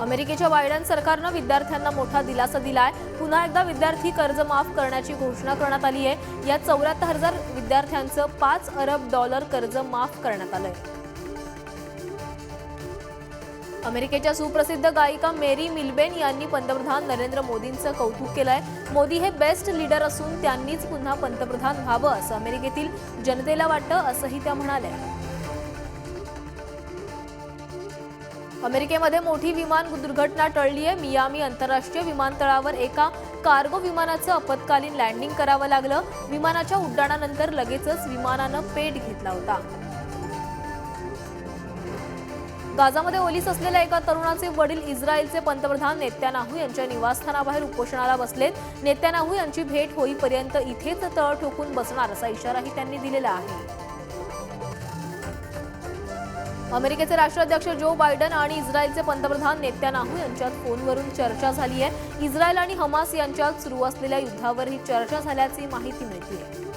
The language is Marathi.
अमेरिकेच्या बायडन सरकारनं विद्यार्थ्यांना मोठा दिलासा दिलाय. पुन्हा एकदा विद्यार्थी कर्ज माफ करण्याची घोषणा करण्यात आली आहे. यात चौऱ्याहत्तर हजार विद्यार्थ्यांचं पाच अरब डॉलर कर्ज माफ करण्यात आलंय. अमेरिकेच्या सुप्रसिद्ध गायिका मेरी मिल्बेन यांनी पंतप्रधान नरेंद्र मोदींचं कौतुक केलंय. मोदी हे बेस्ट लीडर असून त्यांनीच पुन्हा पंतप्रधान व्हावं असं अमेरिकेतील जनतेला वाटतं असंही त्या म्हणाल्या. अमेरिकेमध्ये मोठी विमान दुर्घटना टळली आहे मियामी आंतरराष्ट्रीय विमानतळावर एका कार्गो विमानाचं आपत्कालीन लँडिंग करावं लागलं. विमानाच्या उड्डाणानंतर लगेचच विमानानं पेट घेतला होता. गाझामध्ये ओलीस असलेल्या एका तरुणाचे वडील इस्रायलचे पंतप्रधान नेत्यानाहू यांच्या निवासस्थानाबाहेर उपोषणाला बसलेत. नेत्यानाहू यांची भेट होईपर्यंत इथेच तळ ठोकून बसणार असा इशाराही त्यांनी दिलेला आहे. अमेरिकेचे राष्ट्राध्यक्ष जो बायडन आणि इस्रायलचे पंतप्रधान नेत्यानाहू यांच्यात फोनवरून चर्चा झाली आहे. इस्रायल आणि हमास यांच्यात सुरू असलेल्या युद्धावर ही चर्चा झाल्याची माहिती मिळते